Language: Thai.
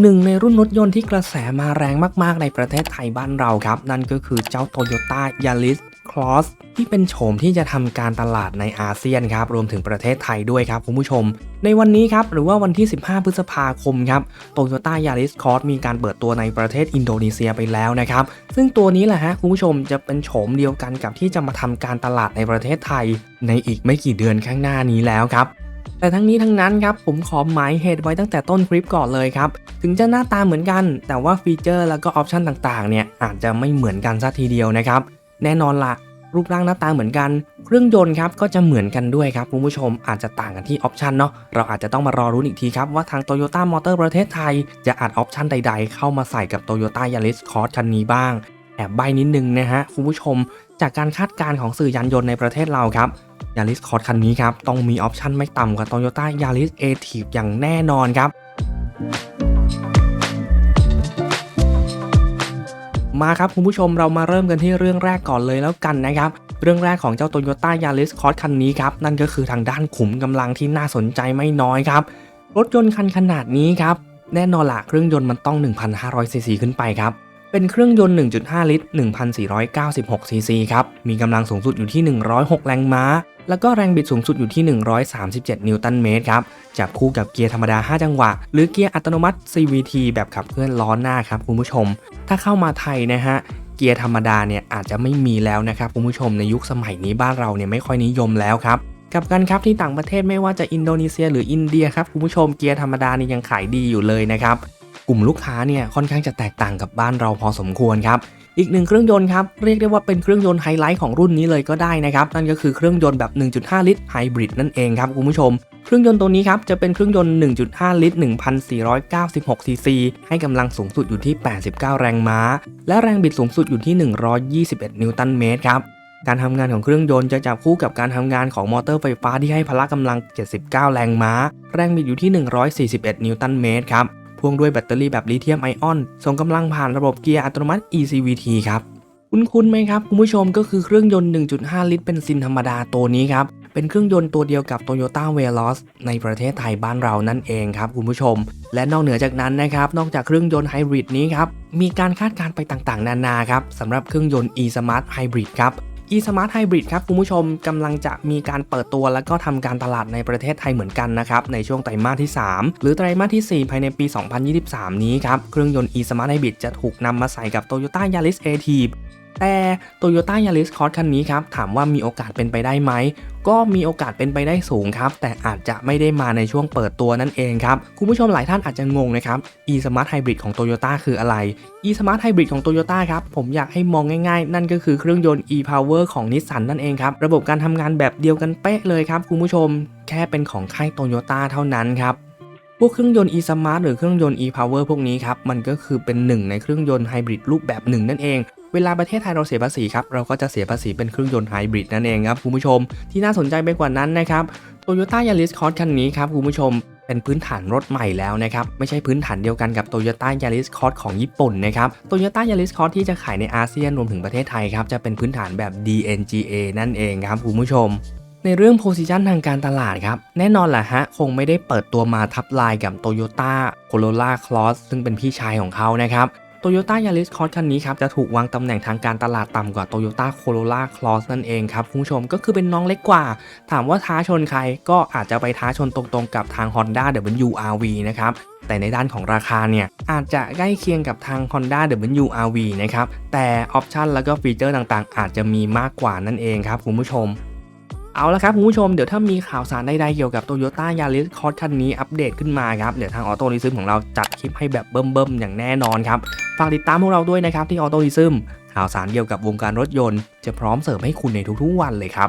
หนึ่งในรุ่นรถยนต์ที่กระแสมาแรงมาก ๆ ในประเทศไทยบ้านเราครับ นั่นก็คือเจ้า Toyota Yaris Cross ที่เป็นโฉมที่จะทำการตลาดในอาเซียนครับ รวมถึงประเทศไทยด้วยครับคุณผู้ชม ในวันนี้ครับ หรือว่าวันที่ 15 พฤษภาคมครับ Toyota Yaris Cross มีการเปิดตัวในประเทศอินโดนีเซียไปแล้วนะครับ ซึ่งตัวนี้แหละฮะคุณผู้ชมจะเป็นโฉมเดียวกันกับที่จะมาทำการตลาดในประเทศไทย ในอีกไม่กี่เดือนข้างหน้านี้แล้วครับ แต่ทั้งนี้ทั้งนั้นครับผมขอหมายเหตุไว้ตั้งแต่ต้นคลิปก่อนเลยครับ ถึงจะหน้าตาเหมือนกัน แต่ว่าฟีเจอร์แล้วก็ออปชันต่างๆเนี่ยอาจจะไม่เหมือนกันซะทีเดียวนะครับ แน่นอนละรูปร่างหน้าตาเหมือนกัน เครื่องยนต์ครับก็จะเหมือนกันด้วยครับคุณผู้ชมอาจจะต่างกันที่ออปชันเนาะเราอาจจะต้องมารอรุ้นอีกทีครับว่าทาง Toyota Motor ประเทศไทย จะอัดออปชันใด ๆ เข้ามาใส่กับ Toyota Yaris Cross คันนี้บ้างแอบใบนิดนึงนะฮะคุณผู้ชม จากการคาดการณ์ของสื่อยานยนต์ในประเทศเราครับ Yaris Cross คันนี้ครับ ต้องมีออปชันไม่ต่ำกว่า Toyota Yaris a t i v อย่างแน่นอนครับ มาครับคุณผู้ชมเรามาเริ่มกันที่เรื่องแรกก่อนเลยแล้วกันนะครับเรื่องแรกของเจ้า Toyota Yaris Cross คันนี้ครับ นั่นก็คือทางด้านขุมกำลังที่น่าสนใจไม่น้อยครับ รถยนต์คันขนาดนี้ครับ แน่นอนละเครื่องยนต์มันต้อง 1,500ซีซีขึ้นไปครับ เป็นเครื่องยนต์ 1.5 ลิตร 1,496 ซีซีครับ มีกำลังสูงสุดอยู่ที่ 106 แรงม้า แล้วก็แรงบิดสูงสุดอยู่ที่ 137 นิวตันเมตรครับ จับคู่กับเกียร์ธรรมดา 5 จังหวะ หรือเกียร์อัตโนมัติ CVT แบบขับเคลื่อนล้อหน้าครับคุณผู้ชม ถ้าเข้ามาไทยนะฮะเกียร์ธรรมดาเนี่ยอาจจะไม่มีแล้วนะครับคุณผู้ชมในยุคสมัยนี้บ้านเราเนี่ยไม่ค่อยนิยมแล้วครับกับกันครับที่ต่างประเทศไม่ว่าจะอินโดนีเซียหรืออินเดียครับคุณผู้ชมเกียร์ธรรมดานี่ยังขายดีอยู่เลยนะครับ กลุ่มลูกค้าเนี่ยค่อนข้างจะแตกต่างกับบ้านเราพอสมควรครับอีกหนึ่งเครื่องยนต์ครับเรียกได้ว่าเป็นเครื่องยนต์ไฮไลท์ของรุ่นนี้เลยก็ได้นะครับนั่นก็คือเครื่องยนต์แบบ 1.5 ลิตรไฮบริดนั่นเองครับคุณผู้ชม เครื่องยนต์ตัวนี้ครับจะเป็นเครื่องยนต์ 1.5 ลิตร 1,496 ซีซี ให้กำลังสูงสุดอยู่ที่ 89 แรงม้า และแรงบิดสูงสุดอยู่ที่ 121 นิวตันเมตรครับการทำงานของเครื่องยนต์จะจับคู่กับการทำงานของมอเตอร์ไฟฟ้าที่ให้พละกำลัง 79 แรงม้า แรงบิดอยู่ที่ 141 นิวตันเมตรครับ พ่วงด้วยแบตเตอรี่แบบลิเธียมไอออน ส่งกำลังผ่านระบบเกียร์อัตโนมัติ ECVT ครับคุ้นๆไหมครับ คุณผู้ชมก็คือเครื่องยนต์ 1.5 ลิตรเป็นซินธรรมดาตัวนี้ครับ เป็นเครื่องยนต์ตัวเดียวกับ Toyota Veloz ในประเทศไทยบ้านเรานั่นเองครับคุณผู้ชม และนอกเหนือจากนั้นนะครับ นอกจากเครื่องยนต์ไฮบริดนี้ครับ มีการคาดการณ์ไปต่างๆ นานาครับสำหรับเครื่องยนต์ e-smart hybrid ครับ e-smart hybrid ครับคุณผู้ชมกำลังจะมีการเปิดตัวแล้วก็ทำการตลาดในประเทศไทยเหมือนกันนะครับในช่วงไตรมาสที่ 3 หรือไตรมาสที่ 4 ภายในปี 2023 นี้ครับเครื่องยนต์ e-smart hybrid จะถูกนำมาใส่กับ Toyota Yaris a t i v แต่ Toyota Yaris Cross คันนี้ครับถามว่ามีโอกาสเป็นไปได้ไหมก็มีโอกาสเป็นไปได้สูงครับ แต่อาจจะไม่ได้มาในช่วงเปิดตัวนั่นเองครับ คุณผู้ชมหลายท่านอาจจะงงนะครับ e-smart hybrid ของ Toyota คืออะไร e-smart hybrid ของ Toyota ครับ ผมอยากให้มองง่ายๆ นั่นก็คือเครื่องยนต์ e-power ของ Nissan นั่นเองครับ ระบบการทำงานแบบเดียวกันเป๊ะเลยครับ คุณผู้ชมแค่เป็นของค่าย Toyota เท่านั้นครับพวกเครื่องยนต์ e-smart หรือเครื่องยนต์ e-power พวกนี้ครับ มันก็คือเป็นหนึ่งในเครื่องยนต์ไฮบริดรูปแบบหนึ่งนั่นเอง เวลาประเทศไทยเราเสียภาษีครับเราก็จะเสียภาษีเป็นเครื่องยนต์ไฮบริดนั่นเองครับคุณผู้ชม ที่น่าสนใจไปกว่านั้นนะครับ Toyota Yaris Cross คันนี้ครับคุณผู้ชมเป็นพื้นฐานรถใหม่แล้วนะครับ ไม่ใช่พื้นฐานเดียวกันกับ Toyota Yaris Cross ของญี่ปุ่นนะครับ Toyota Yaris Cross ที่จะขายในอาเซียนรวมถึงประเทศไทยครับ จะเป็นพื้นฐานแบบ DNGA นั่นเองครับคุณผู้ชม ในเรื่อง position ทางการตลาดครับ แน่นอนแหละฮะ คงไม่ได้เปิดตัวมาทับลายกับ Toyota Corolla Cross ซึ่งเป็นพี่ชายของเขานะครับ Toyota Yaris Cross คันนี้ครับจะถูกวางตำแหน่งทางการตลาดต่ำกว่า Toyota Corolla Cross นั่นเองครับคุณผู้ชมก็คือเป็นน้องเล็กกว่า ถามว่าท้าชนใครก็อาจจะไปท้าชนตรงๆกับทาง Honda WRV นะครับแต่ในด้านของราคาเนี่ยอาจจะใกล้เคียงกับทาง Honda WRV นะครับแต่ออปชันแล้วก็ฟีเจอร์ต่างๆ อาจจะมีมากกว่านั่นเองครับคุณผู้ชม เอาละครับคุณผู้ชมเดี๋ยวถ้ามีข่าวสารใดๆเกี่ยวกับ Toyota Yaris Cross คันนี้อัปเดตขึ้นมาครับ เดี๋ยวทางออโต้ลิซึมของเราจัดคลิปให้แบบเบิ่มๆ อย่างแน่นอนครับ ฝากติดตามพวกเราด้วยนะครับที่ออโต้ลิซึมข่าวสารเกี่ยวกับวงการรถยนต์ จะพร้อมเสิร์ฟให้คุณในทุกๆวันเลยครับ